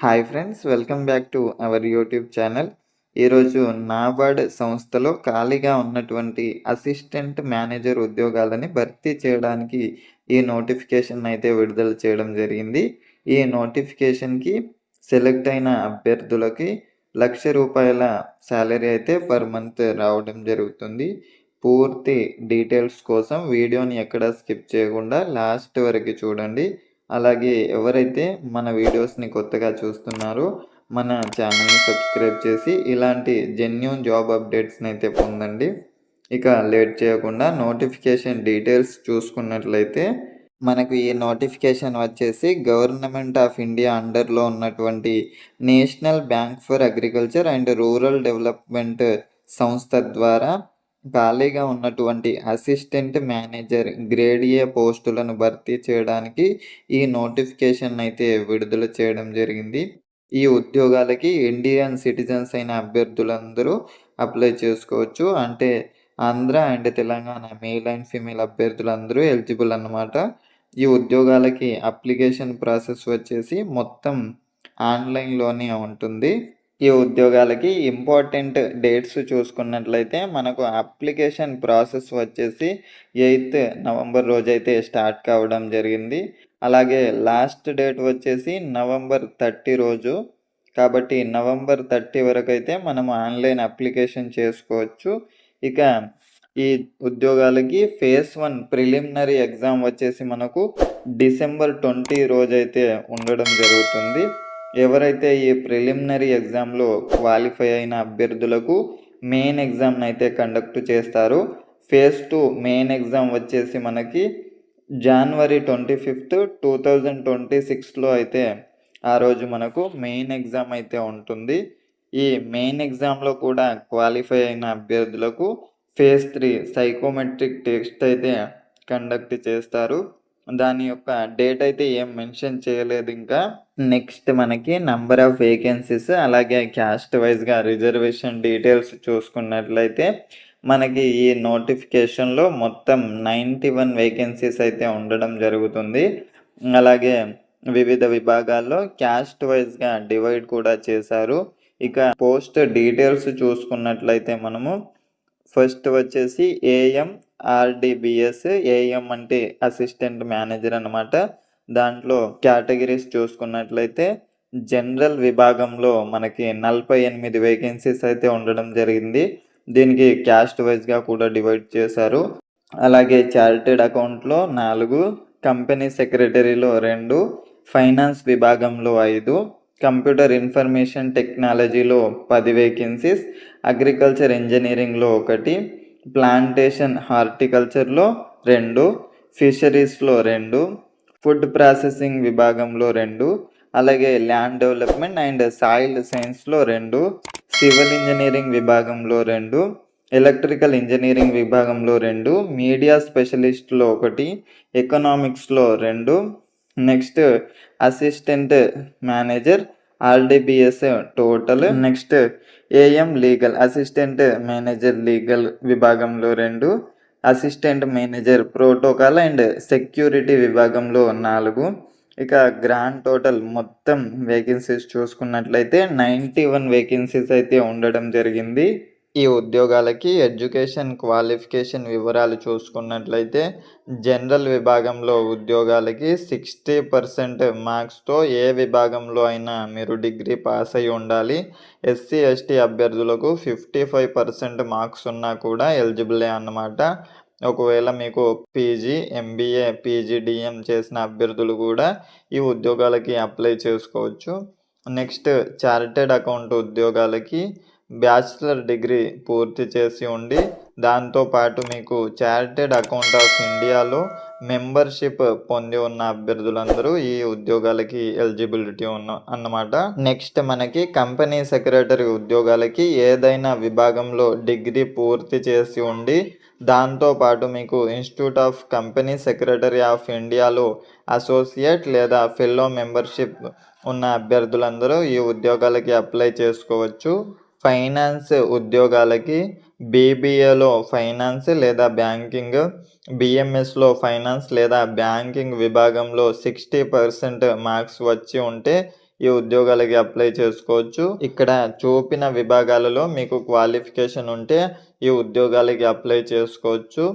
Hi friends welcome back to our YouTube channel ఈరోజు NABARD సంస్థలో ఖాళీగా ఉన్నటువంటి అసిస్టెంట్ మేనేజర్ ఉద్యోగాలని భర్తీ చేయడానికి ఈ నోటిఫికేషన్ అయితే విడుదల చేయడం జరిగింది. ఈ నోటిఫికేషన్కి సెలెక్ట్ అయిన అభ్యర్థులకి లక్ష రూపాయల శాలరీ అయితే పర్ మంత్ రావడం జరుగుతుంది. పూర్తి డీటెయిల్స్ కోసం వీడియోని ఎక్కడ స్కిప్ చేయకుండా లాస్ట్ వరకు చూడండి. అలాగే ఎవరైతే మన వీడియోస్ని కొత్తగా చూస్తున్నారో మన ఛానల్ని సబ్స్క్రైబ్ చేసి ఇలాంటి జెన్యున్ జాబ్ అప్డేట్స్ని అయితే పొందండి. ఇక లేట్ చేయకుండా నోటిఫికేషన్ డీటెయిల్స్ చూసుకున్నట్లయితే మనకు ఈ నోటిఫికేషన్ వచ్చేసి గవర్నమెంట్ ఆఫ్ ఇండియా అండర్లో ఉన్నటువంటి national bank for agriculture and rural development సంస్థ ద్వారా ఖాళీగా ఉన్నటువంటి అసిస్టెంట్ మేనేజర్ గ్రేడ్ ఏ పోస్టులను భర్తీ చేయడానికి ఈ నోటిఫికేషన్ అయితే విడుదల చేయడం జరిగింది. ఈ ఉద్యోగాలకి ఇండియన్ సిటిజన్స్ అయిన అభ్యర్థులందరూ అప్లై చేసుకోవచ్చు. అంటే Andhra and Telangana male and female అభ్యర్థులందరూ ఎలిజిబుల్ అన్నమాట. ఈ ఉద్యోగాలకి అప్లికేషన్ ప్రాసెస్ వచ్చేసి మొత్తం ఆన్లైన్లోనే ఉంటుంది. ఈ ఉద్యోగాలకి ఇంపార్టెంట్ డేట్స్ చూసుకున్నట్లయితే మనకు అప్లికేషన్ ప్రాసెస్ వచ్చేసి ఎయిత్ నవంబర్ రోజైతే స్టార్ట్ కావడం జరిగింది. అలాగే లాస్ట్ డేట్ వచ్చేసి నవంబర్ థర్టీ రోజు. కాబట్టి నవంబర్ థర్టీ వరకు అయితే మనము ఆన్లైన్ అప్లికేషన్ చేసుకోవచ్చు. ఇక ఈ ఉద్యోగాలకి ఫేస్ వన్ ప్రిలిమినరీ ఎగ్జామ్ వచ్చేసి మనకు డిసెంబర్ ట్వంటీ రోజైతే ఉండడం జరుగుతుంది. ఎవరైతే ఈ ప్రిలిమినరీ ఎగ్జామ్లో క్వాలిఫై అయిన అభ్యర్థులకు మెయిన్ ఎగ్జామ్ని అయితే కండక్ట్ చేస్తారు. ఫేజ్ టూ మెయిన్ ఎగ్జామ్ వచ్చేసి మనకి జనవరి twenty fifth two thousand twenty సిక్స్లో అయితే ఆ రోజు మనకు మెయిన్ ఎగ్జామ్ అయితే ఉంటుంది. ఈ మెయిన్ ఎగ్జామ్లో కూడా క్వాలిఫై అయిన అభ్యర్థులకు ఫేజ్ త్రీ సైకోమెట్రిక్ టెస్ట్ అయితే కండక్ట్ చేస్తారు. దాని యొక్క డేట్ అయితే ఏం మెన్షన్ చేయలేదు ఇంకా. నెక్స్ట్ మనకి నంబర్ ఆఫ్ వేకెన్సీస్ అలాగే క్యాస్ట్ వైజ్గా రిజర్వేషన్ డీటెయిల్స్ చూసుకున్నట్లయితే మనకి ఈ నోటిఫికేషన్లో మొత్తం నైంటీ వన్ వేకెన్సీస్ అయితే ఉండడం జరుగుతుంది. అలాగే వివిధ విభాగాల్లో క్యాస్ట్ వైజ్గా డివైడ్ కూడా చేశారు. ఇక పోస్ట్ డీటెయిల్స్ చూసుకున్నట్లయితే మనము ఫస్ట్ వచ్చేసి ఏఎం ఆర్డిబిఎస్ ఏఎం అంటే అసిస్టెంట్ మేనేజర్ అనమాట దాంట్లో కేటగిరీస్ చూసుకున్నట్లయితే జనరల్ విభాగంలో మనకి నలభై ఎనిమిది వేకెన్సీస్ అయితే ఉండడం జరిగింది. దీనికి క్యాస్ట్ వైజ్గా కూడా డివైడ్ చేశారు. అలాగే చార్టెడ్ అకౌంట్లో నాలుగు కంపెనీ సెక్రటరీలో రెండు ఫైనాన్స్ విభాగంలో ఐదు కంప్యూటర్ ఇన్ఫర్మేషన్ టెక్నాలజీలో పది వేకెన్సీస్ అగ్రికల్చర్ ఇంజనీరింగ్లో ఒకటి ప్లాంటేషన్ హార్టికల్చర్లో రెండు ఫిషరీస్లో రెండు ఫుడ్ ప్రాసెసింగ్ విభాగంలో రెండు అలాగే ల్యాండ్ డెవలప్మెంట్ అండ్ సాయిల్ సైన్స్లో రెండు సివిల్ ఇంజనీరింగ్ విభాగంలో రెండు ఎలక్ట్రికల్ ఇంజనీరింగ్ విభాగంలో రెండు మీడియా స్పెషలిస్ట్లో ఒకటి ఎకనామిక్స్లో రెండు next assistant manager RDBS total next AM legal assistant manager legal విభాగంలో రెండు assistant manager protocol and security విభాగంలో నాలుగు. ఇక గ్రాండ్ టోటల్ మొత్తం వేకెన్సీస్ చూసుకున్నట్లయితే నైంటీ వన్ వేకెన్సీస్ అయితే ఉండడం జరిగింది. ఈ ఉద్యోగాలకి ఎడ్యుకేషన్ క్వాలిఫికేషన్ వివరాలు చూసుకున్నట్లయితే జనరల్ విభాగంలో ఉద్యోగాలకి సిక్స్టీ పర్సెంట్ మార్క్స్తో ఏ విభాగంలో అయినా మీరు డిగ్రీ పాస్ అయి ఉండాలి. ఎస్సీ ఎస్టీ అభ్యర్థులకు ఫిఫ్టీ ఫైవ్ పర్సెంట్ మార్క్స్ ఉన్నా కూడా ఎలిజిబులే అన్నమాట. ఒకవేళ మీకు పీజీ ఎంబీఏ పీజీడిఎం చేసిన అభ్యర్థులు కూడా ఈ ఉద్యోగాలకి అప్లై చేసుకోవచ్చు. నెక్స్ట్ చార్టెడ్ అకౌంట్ ఉద్యోగాలకి బ్యాచిలర్ డిగ్రీ పూర్తి చేసి ఉండి దాంతోపాటు మీకు చార్టెడ్ అకౌంట్ ఆఫ్ ఇండియాలో మెంబర్షిప్ పొంది ఉన్న అభ్యర్థులందరూ ఈ ఉద్యోగాలకి ఎలిజిబిలిటీ ఉన్న అన్నమాట. నెక్స్ట్ మనకి కంపెనీ సెక్రటరీ ఉద్యోగాలకి ఏదైనా విభాగంలో డిగ్రీ పూర్తి చేసి ఉండి దాంతోపాటు మీకు institute of company secretary of ఇండియాలో అసోసియేట్ లేదా ఫెల్లో మెంబర్షిప్ ఉన్న అభ్యర్థులందరూ ఈ ఉద్యోగాలకి అప్లై చేసుకోవచ్చు. ఫైనాన్స్ ఉద్యోగాలకి బీబీఏలో ఫైనాన్స్ లేదా బ్యాంకింగ్ బిఎంఎస్లో ఫైనాన్స్ లేదా బ్యాంకింగ్ విభాగంలో సిక్స్టీ పర్సెంట్ మార్క్స్ వచ్చి ఉంటే ఈ ఉద్యోగాలకి అప్లై చేసుకోవచ్చు. ఇక్కడ చూపిన విభాగాలలో మీకు క్వాలిఫికేషన్ ఉంటే ఈ ఉద్యోగాలకి అప్లై చేసుకోవచ్చు.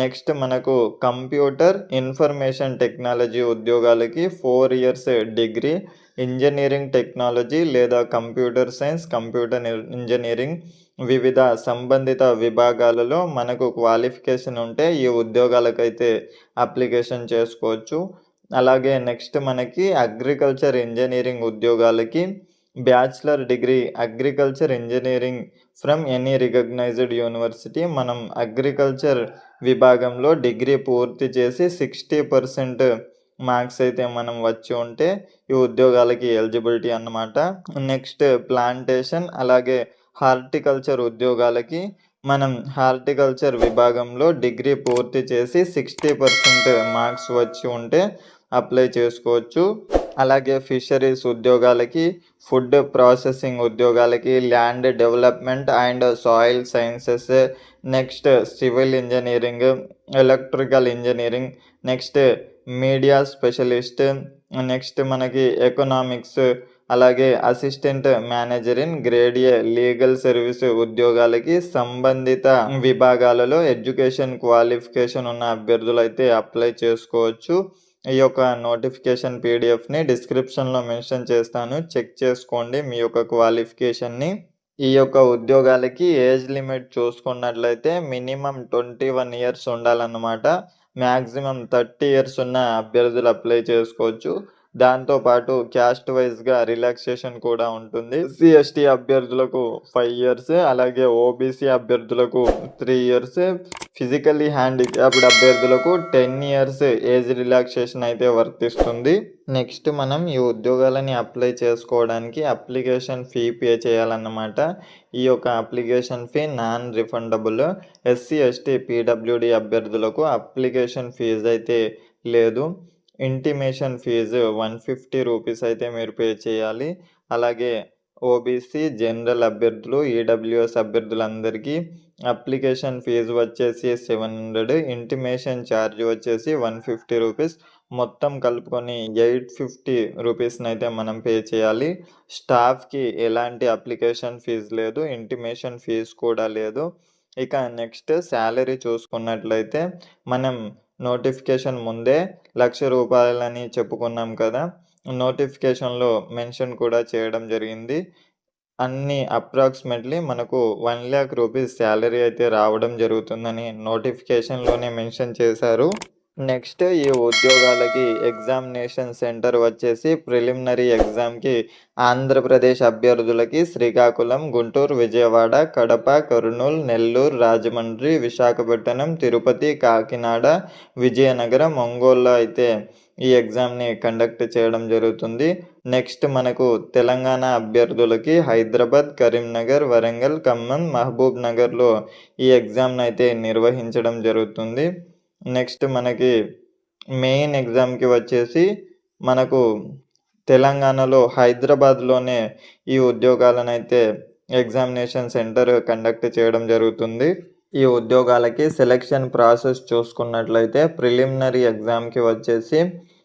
నెక్స్ట్ మనకు కంప్యూటర్ ఇన్ఫర్మేషన్ టెక్నాలజీ ఉద్యోగాలకి four years degree engineering technology లేదా కంప్యూటర్ సైన్స్ కంప్యూటర్ ఇంజనీరింగ్ వివిధ సంబంధిత విభాగాలలో మనకు క్వాలిఫికేషన్ ఉంటే ఈ ఉద్యోగాలకైతే అప్లికేషన్ చేసుకోవచ్చు. అలాగే నెక్స్ట్ మనకి అగ్రికల్చర్ ఇంజనీరింగ్ ఉద్యోగాలకి bachelor degree agriculture engineering from any recognised university మనం అగ్రికల్చర్ విభాగంలో డిగ్రీ పూర్తి చేసి సిక్స్టీ పర్సెంట్ మార్క్స్ అయితే మనం వచ్చి ఉంటే ఈ ఉద్యోగాలకి ఎలిజిబిలిటీ అన్నమాట. నెక్స్ట్ ప్లాంటేషన్ అలాగే హార్టికల్చర్ ఉద్యోగాలకి మనం హార్టికల్చర్ విభాగంలో డిగ్రీ పూర్తి చేసి సిక్స్టీ పర్సెంట్ మార్క్స్ వచ్చి ఉంటే అప్లై చేసుకోవచ్చు. అలాగే ఫిషరీస్ ఉద్యోగాలకి ఫుడ్ ప్రాసెసింగ్ ఉద్యోగాలకి land development and soil sciences next civil engineering electrical engineering next media specialist. Next మనకి ఎకనామిక్స్ అలాగే assistant manager in grade A legal service ఉద్యోగాలకి సంబంధిత విభాగాలలో ఎడ్యుకేషన్ క్వాలిఫికేషన్ ఉన్న అభ్యర్థులు అయితే అప్లై చేసుకోవచ్చు. ఈ యొక్క నోటిఫికేషన్ పీడిఎఫ్ని డిస్క్రిప్షన్లో మెన్షన్ చేస్తాను. చెక్ చేసుకోండి మీ యొక్క క్వాలిఫికేషన్ని. ఈ యొక్క ఉద్యోగాలకి ఏజ్ లిమిట్ చూసుకున్నట్లయితే మినిమం ట్వంటీ వన్ ఇయర్స్ ఉండాలన్నమాట. మ్యాక్సిమం థర్టీ ఇయర్స్ ఉన్న అభ్యర్థులు అప్లై చేసుకోవచ్చు. దాంతోపాటు క్యాస్ట్ వైజ్గా రిలాక్సేషన్ కూడా ఉంటుంది. ఎస్సీ ఎస్టీ అభ్యర్థులకు ఫైవ్ ఇయర్స్ అలాగే ఓబీసీ అభ్యర్థులకు త్రీ ఇయర్స్ ఫిజికల్లీ హ్యాండిక్యాప్డ్ అభ్యర్థులకు టెన్ ఇయర్స్ ఏజ్ రిలాక్సేషన్ అయితే వర్తిస్తుంది. నెక్స్ట్ మనం ఈ ఉద్యోగాలని అప్లై చేసుకోవడానికి అప్లికేషన్ ఫీ పే చేయాలన్నమాట. ఈ యొక్క application fee non refundable SC ST PWD అభ్యర్థులకు అప్లికేషన్ ఫీజు అయితే లేదు. Intimation fee one fifty rupees అయితే మీరు పే చేయాలి. అలాగే ఓబీసీ జనరల్ అభ్యర్థులు ఈడబ్ల్యూఎస్ అభ్యర్థులందరికీ అప్లికేషన్ ఫీజు వచ్చేసి సెవెన్ హండ్రెడ్ ఇంటిమేషన్ ఛార్జ్ వచ్చేసి వన్ ఫిఫ్టీ రూపీస్. మొత్తం కలుపుకొని ఎయిట్ ఫిఫ్టీ రూపీస్ని అయితే మనం పే చేయాలి. స్టాఫ్కి ఎలాంటి అప్లికేషన్ ఫీజు లేదు ఇంటిమేషన్ ఫీజు కూడా లేదు. ఇక నెక్స్ట్ శాలరీ చూసుకున్నట్లయితే మనం నోటిఫికేషన్ ముందే లక్ష రూపాయలని చెప్పుకున్నాం కదా. నోటిఫికేషన్లో మెన్షన్ కూడా చేయడం జరిగింది. అన్ని అప్రాక్సిమేట్లీ మనకు వన్ ల్యాక్ రూపీస్ శాలరీ అయితే రావడం జరుగుతుందని నోటిఫికేషన్లోనే మెన్షన్ చేశారు. నెక్స్ట్ ఈ ఉద్యోగాలకి ఎగ్జామినేషన్ సెంటర్ వచ్చేసి ప్రిలిమినరీ ఎగ్జామ్కి ఆంధ్రప్రదేశ్ అభ్యర్థులకి శ్రీకాకుళం గుంటూరు విజయవాడ కడప కర్నూలు నెల్లూరు రాజమండ్రి విశాఖపట్నం తిరుపతి కాకినాడ విజయనగరం ఒంగోలులో అయితే ఈ ఎగ్జామ్ని కండక్ట్ చేయడం జరుగుతుంది. నెక్స్ట్ మనకు తెలంగాణ అభ్యర్థులకి హైదరాబాద్ కరీంనగర్ వరంగల్ ఖమ్మం మహబూబ్ నగర్లో ఈ ఎగ్జామ్ని అయితే నిర్వహించడం జరుగుతుంది. నెక్స్ట్ మనకి మెయిన్ ఎగ్జామ్కి వచ్చేసి మనకు తెలంగాణలో హైదరాబాద్లోనే ఈ ఉద్యోగాలను అయితే ఎగ్జామినేషన్ సెంటర్ కండక్ట్ చేయడం జరుగుతుంది. ఈ ఉద్యోగాలకి సెలెక్షన్ ప్రాసెస్ చూసుకున్నట్లయితే ప్రిలిమినరీ ఎగ్జామ్కి వచ్చేసి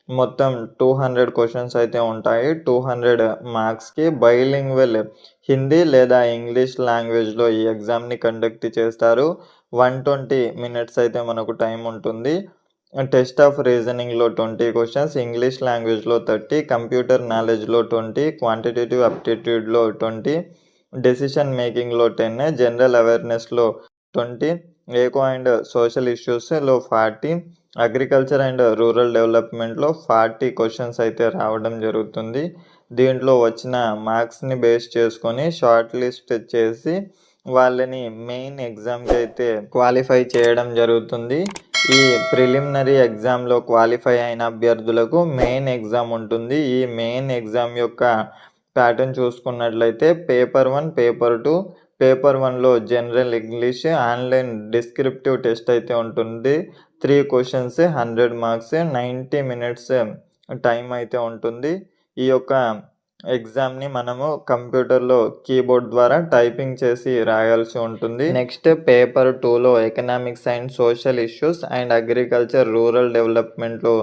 మొత్తం టూ హండ్రెడ్ క్వశ్చన్స్ అయితే ఉంటాయి. టూ హండ్రెడ్ మార్క్స్కి బైలింగ్వెల్ హిందీ లేదా ఇంగ్లీష్ లాంగ్వేజ్లో ఈ ఎగ్జామ్ని కండక్ట్ చేస్తారు. వన్ ట్వంటీ మినిట్స్ అయితే మనకు టైం ఉంటుంది. టెస్ట్ ఆఫ్ రీజనింగ్లో ట్వంటీ క్వశ్చన్స్ ఇంగ్లీష్ లాంగ్వేజ్లో థర్టీ కంప్యూటర్ నాలెడ్జ్లో ట్వంటీ క్వాంటిటేటివ్ అప్టిట్యూడ్లో ట్వంటీ డెసిషన్ మేకింగ్లో టెన్ జనరల్ అవేర్నెస్లో ట్వంటీ ఏకో అండ్ సోషల్ ఇష్యూస్లో ఫార్టీ అగ్రికల్చర్ అండ్ రూరల్ డెవలప్మెంట్లో ఫార్టీ క్వశ్చన్స్ అయితే రావడం జరుగుతుంది. దీంట్లో వచ్చిన మార్క్స్ని బేస్ చేసుకొని షార్ట్ లిస్ట్ చేసి వాళ్ళని మెయిన్ ఎగ్జామ్కి అయితే క్వాలిఫై చేయడం జరుగుతుంది. ఈ ప్రిలిమినరీ ఎగ్జామ్లో క్వాలిఫై అయిన అభ్యర్థులకు మెయిన్ ఎగ్జామ్ ఉంటుంది. ఈ మెయిన్ ఎగ్జామ్ యొక్క ప్యాటర్న్ చూసుకున్నట్లయితే paper one paper two paper వన్లో general English online descriptive test అయితే ఉంటుంది. Three questions hundred marks ninety minutes time అయితే ఉంటుంది. ఈ యొక్క ఎగ్జామ్ని మనము కంప్యూటర్లో కీబోర్డ్ ద్వారా టైపింగ్ చేసి రాయాల్సి ఉంటుంది. నెక్స్ట్ పేపర్ టూలో economics and social issues and agriculture rural డెవలప్మెంట్లో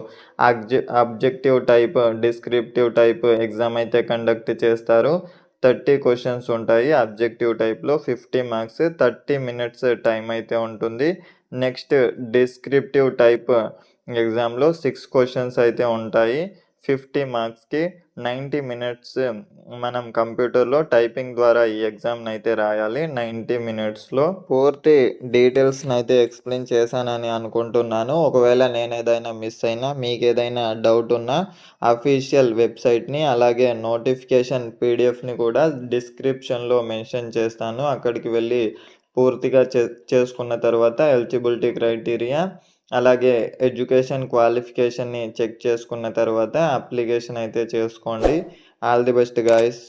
అబ్జె objective type descriptive type exam అయితే కండక్ట్ చేస్తారు. థర్టీ క్వశ్చన్స్ ఉంటాయి. అబ్జెక్టివ్ టైప్లో fifty marks thirty minutes time అయితే ఉంటుంది. నెక్స్ట్ డిస్క్రిప్టివ్ టైప్ ఎగ్జామ్లో సిక్స్ క్వశ్చన్స్ అయితే ఉంటాయి. ఫిఫ్టీ మార్క్స్కి నైంటీ మినిట్స్ మనం కంప్యూటర్లో టైపింగ్ ద్వారా ఈ ఎగ్జామ్ని అయితే రాయాలి. నైంటీ మినిట్స్లో పూర్తి డీటెయిల్స్ని అయితే ఎక్స్ప్లెయిన్ చేశానని అనుకుంటున్నాను. ఒకవేళ నేను ఏదైనా మిస్ అయినా మీకు ఏదైనా డౌట్ ఉన్నా అఫీషియల్ వెబ్సైట్ని అలాగే నోటిఫికేషన్ పీడిఎఫ్ని కూడా డిస్క్రిప్షన్లో మెన్షన్ చేస్తాను. అక్కడికి వెళ్ళి పూర్తిగా చే చేసుకున్న తర్వాత ఎలిజిబిలిటీ క్రైటీరియా అలాగే ఎడ్యుకేషన్ క్వాలిఫికేషన్ని చెక్ చేసుకున్న తర్వాత అప్లికేషన్ అయితే చేసుకోండి. All the best guys